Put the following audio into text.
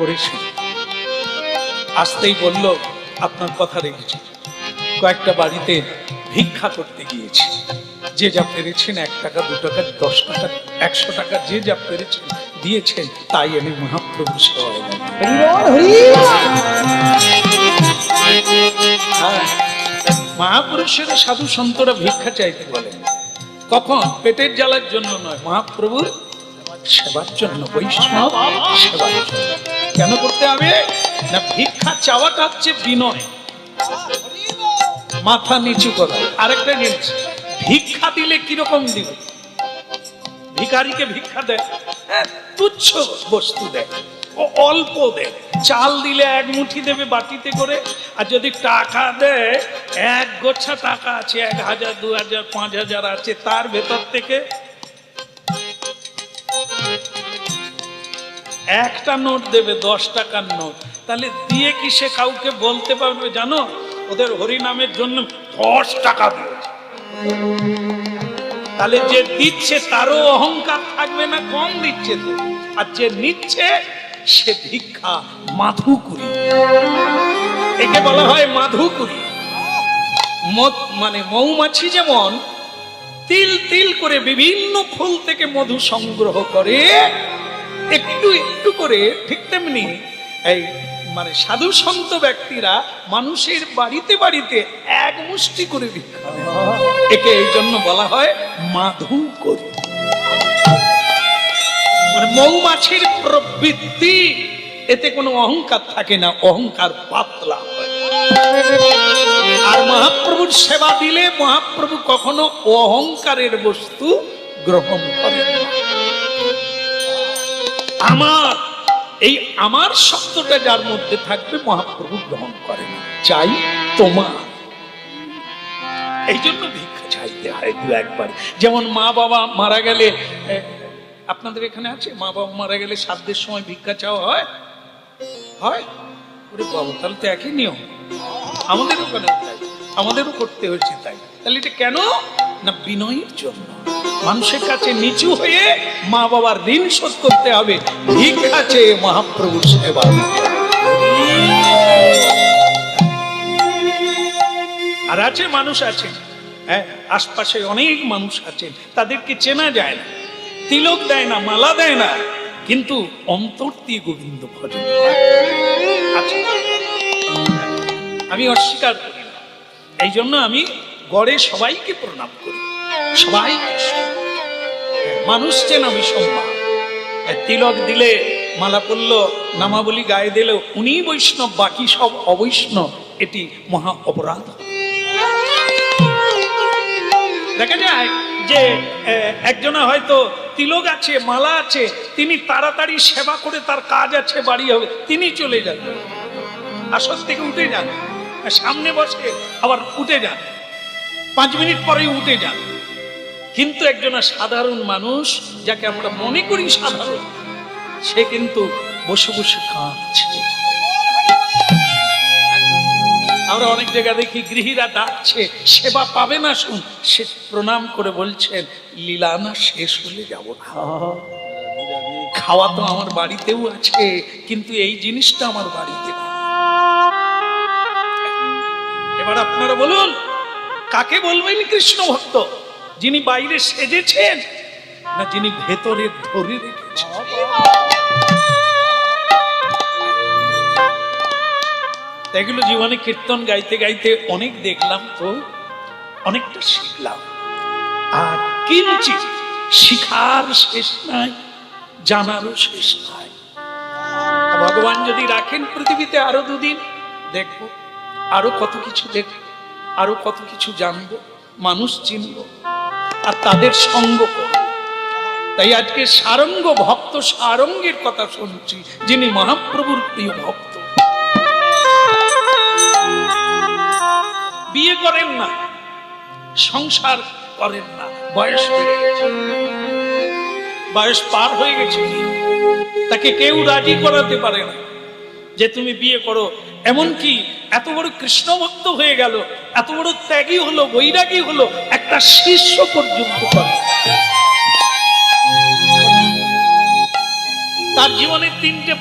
করেছেন আসতেই বলল আপনার কথা রেখেছি। কয়েকটা বাড়িতে ভিক্ষা করতে গিয়েছি। যে যা পেরেছেন এক টাকা দু টাকা দশ টাকা একশো টাকা যে যা পেরেছেন দিয়েছেন তাই আমি মহাপ্রভু হ্যাঁ, মহাপুরুষেরা সাধু সন্তরা ভিক্ষা চাইতে বলেন কখন? পেটের জ্বালার জন্য নয়। মহাপ্রভুর সেবার জন্য বৈষ্ণব সেবার কেন করতে হবে? না ভিক্ষা চাওয়াটা হচ্ছে বিনয়। মাথা নিচু করা। আরেকটা জিনিস ভিক্ষা দিলে কীরকম দিবে? ভিখারিকে ভিক্ষা দেয়। হ্যাঁ, তুচ্ছ বস্তু দেয়। ও অল্প দেয়। চাল দিলে এক মুঠি দেবে বাটিতে করে আর যদি টাকা দেয় এক গোছা টাকা আছে এক হাজার দু হাজার পাঁচ হাজার আছে তার ভেতর থেকে একটা নোট দেবে, দশ টাকার নোট। তাহলে দিয়ে কি সে কাউকে বলতে পারবে জানো? ওদের হরিনামের জন্য দশ টাকা দিয়েছে তাহলে যে দিচ্ছে তারও অহংকার থাকবে না, কম দিচ্ছে তো। আর যে নিচ্ছে, সে ভিক্ষা মাধুকুরি। একে বলা হয় মাধুকুরি। মানে মৌমাছি যেমন, তিল তিল করে বিভিন্ন ফুল থেকে মধু সংগ্রহ করে একটু একটু করে ঠিক তেমনি এই মানে সাধু সন্ত ব্যক্তিরা মানুষের বাড়িতে বাড়িতে এক মুষ্টি করে ভিক্ষা একে এই জন্য বলা হয় মাধু করি। মানে মৌমাছির প্রবৃত্তি, এতে কোনো অহংকার থাকে না, অহংকার পাতলা আর মহাপ্রভুর সেবা দিলে মহাপ্রভু কখনো অহংকারের বস্তু গ্রহণ করেন আমার, এই আমার শব্দটা যার মধ্যে থাকবে মহাপ্রভু গ্রহণ করে না। চাই তোমার। এই জন্য ভিক্ষা চাইতে হয় দু একবার। যেমন মা বাবা মারা গেলে আপনাদের এখানে আছে? মা বাবা মারা গেলে সাধ্যের সময় ভিক্ষা চাওয়া হয়? হয়? বাবা, তাহলে তো একই নিয়ম। আমাদের ওখানে তাই। আমাদেরও করতে হয়েছে তাই। তাহলে এটা কেন? না বিনয়ের জন্য? মানুষের কাছে নিচু হয়ে মা বাবার ঋণ শোধ করতে হবে। ভিক্ষা চেয়ে মহাপ্রভুর সেবা। আর আছে মানুষ আছে। হ্যাঁ আশপাশে অনেক মানুষ আছেন তাদেরকে চেনা যায় না। তিলক দেয় না, মালা দেয় না। কিন্তু অন্তর দিয়ে গোবিন্দ ভজন আমি অস্বীকার করি না। এই জন্য আমি গড়ে সবাইকে প্রণাম করি। সবাই মানুষ চেন সম্মান। তিলক দিলে মালা পড়ল, নামাবলী গায়ে দিলে উনি বৈষ্ণব, বাকি সব অবৈষ্ণব, এটি মহা অপরাধ। দেখা যায় যে একজনা হয়তো তিলক আছে, মালা আছে, তিনি তাড়াতাড়ি সেবা করে তার কাজ আছে, বাড়ি হবে, তিনি চলে যান। আসর থেকে উঠে যান? আর সামনে বসে আবার উঠে যান। পাঁচ মিনিট পরেই উঠে যান। কিন্তু একজনা সাধারণ মানুষ, যাকে আমরা মনে করি সাধারণ, সে কিন্তু বসে বসে কাঁদছে। আমরা অনেক জায়গা দেখি গৃহীরা ডাকছে, সেবা পাবে না শুন। সে প্রণাম করে বলছেন লীলা না শেষ হলে যাব খাওয়া তো আমার বাড়িতেও আছে, কিন্তু এই জিনিসটা আমার বাড়িতে এবার আপনারা বলুন কাকে বলবেন কৃষ্ণ ভক্ত। যিনি বাইরে সেজেছেন, না যিনি ভেতরে ধরে রেখেছেন। এগুলো জীবনে কীর্তন গাইতে গাইতে অনেক দেখলাম তো, অনেকটা শিখলাম। আর কিঞ্চিত শিখার শেষ নাই, জানারও শেষ নাই। ভগবান যদি রাখেন পৃথিবীতে আরও দুদিন, দেখব আরও কত কিছু দেখব। আরও কত কিছু জানব, মানুষ চিনব, আর তাদের সঙ্গ করব। তাই আজকে সারঙ্গ ভক্ত সারঙ্গের কথা শুনছি, যিনি মহাপ্রভুর প্রিয় ভক্ত। বিয়ে করেন না, সংসার করেন না, বয়স হয়ে বয়স পার হয়ে গেছে। তাকে কেউ রাজি করাতে পারে না যে তুমি বিয়ে করো। এমনকি এত বড় কৃষ্ণ ভক্ত হয়ে গেল, এত বড় ত্যাগী হলো, বৈরাগী হলো, একটা শিষ্য পর্যন্ত করে। তার জীবনের তিনটে